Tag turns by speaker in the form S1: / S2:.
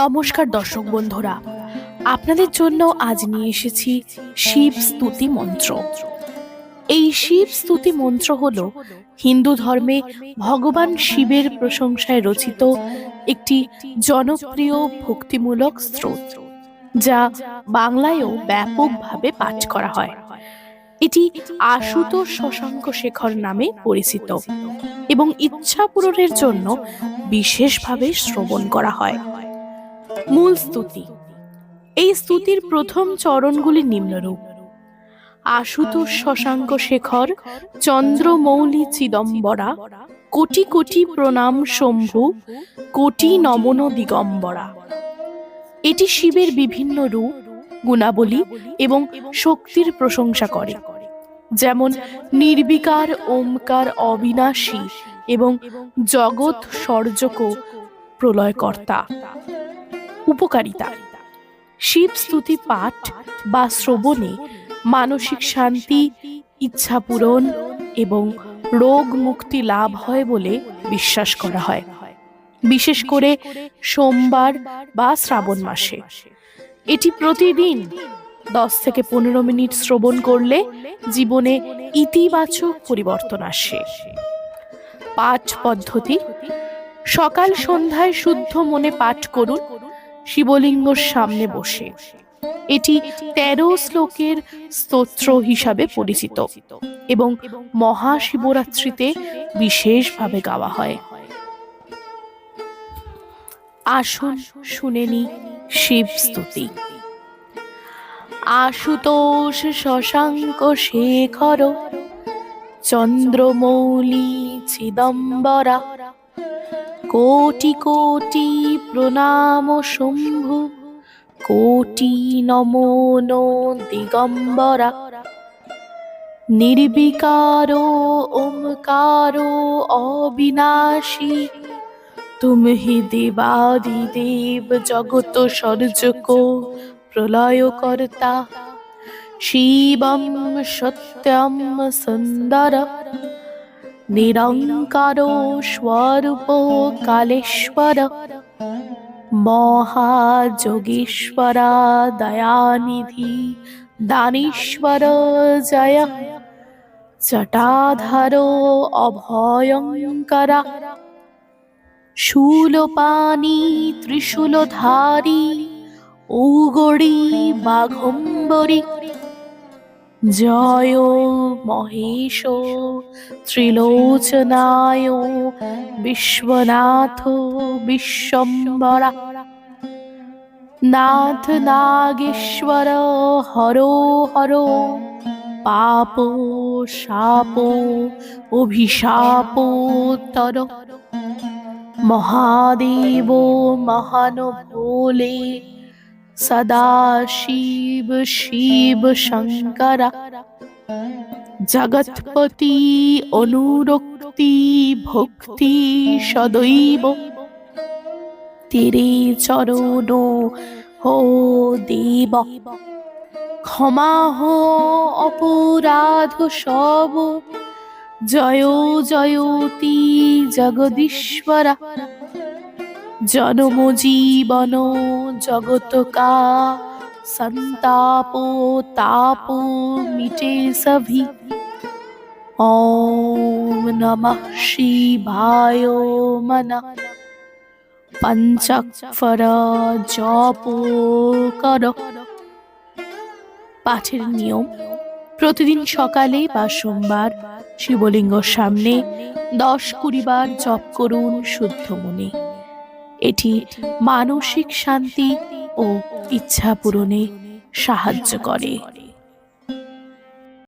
S1: নমস্কার দর্শক বন্ধুরা। আপনাদের জন্য আজ নিয়ে এসেছি শিব স্তুতি মন্ত্র। এই শিব স্তুতি মন্ত্র হল, হিন্দু ধর্মে ভগবান শিবের প্রশংসায় রচিত একটি জনপ্রিয় ভক্তিমূলক স্রোত, যা বাংলায়ও ব্যাপকভাবে পাঠ করা হয়। এটি আশুতোষ শশাঙ্ক শেখর নামে পরিচিত এবং ইচ্ছা পূরণের জন্য বিশেষভাবে শ্রবণ করা হয়। মূল স্তুতি। এই স্তুতির প্রথম চরণগুলি নিম্নরূপ। আশুতোষ শশাঙ্ক শেখর, চন্দ্রমৌলি চিদম্বরা, কোটি কোটি প্রণাম শম্ভু, কোটি নমন দিগম্বরা। এটি শিবের বিভিন্ন রূপ, গুণাবলী এবং শক্তির প্রশংসা করে। যেমন নির্বিকার, ওমকার, অবিনাশী এবং জগৎ সর্জক প্রলয়কর্তা। উপকারিতা। শিব স্তুতি পাঠ বা শ্রবণে মানসিক শান্তি, ইচ্ছা পূরণ এবং রোগ মুক্তি লাভ হয় বলে বিশ্বাস করা হয়। বিশেষ করে সোমবার বা শ্রাবণ মাসে। এটি প্রতিদিন দশ থেকে পনেরো মিনিট শ্রবণ করলে জীবনে ইতিবাচক পরিবর্তন আসে। পাঠ পদ্ধতি, সকাল সন্ধ্যায় শুদ্ধ মনে পাঠ করুন শিবলিঙ্গর সামনে বসে। এটি তেরো শ্লোকের স্তোত্র হিসাবে পরিচিত এবং মহাশিবরাত্রিতে বিশেষভাবে গাওয়া হয়। আসুন শুনেনি শিব স্তুতি। আশুতোষ শশাঙ্ক শেখর, চন্দ্রমৌলি, চিদম্বরা কোটি কোটি প্রণাম শম্ভু, কোটি নমন দিগম্বরা। নির্বিকার, ওমকার, অবিনাশী, তুমি দেবাদিদেব জগত সর্জক, প্রলয়কর্তা। শিবম সত্যম সুন্দর নিরঙ্কার স্বরূপ কালেশ্বর মহাযোগীশ্বরা দয়ানিধি দানীশ্বর জয় জটাধর অভয়ঙ্করা শূলপানি ত্রিশূলধারী ঔগড়ি বাঘম্বরী জয় মহেশ ত্রিলোচনায় বিশ্বনাথ বিশ্বম্বরা। নাথ নাগেশ্বর হর হর, পাপ শাপ অভিশাপ তর মহাদেব মহান ভোলে সদা শিব শিব শঙ্করা জগৎপতি অনুরক্তি ভক্তি সদৈব তেরে চরণ হো দেব ক্ষমা হো অপরাধ সব জয় জয়তি জগদীশ্বরা জনম জীবন জগতকা संताप ताप मिटे सभी ओम नमः शिवाय मन পঞ্চাক্ষর জপ কর পাঠের নিয়ম প্রতিদিন সকালে বা সোমবার শিবলিঙ্গর সামনে দশ কুড়ি বার জপ করুন শুদ্ধ মনে এটি মানসিক শান্তি ও ইচ্ছা পূরণে সাহায্য করে।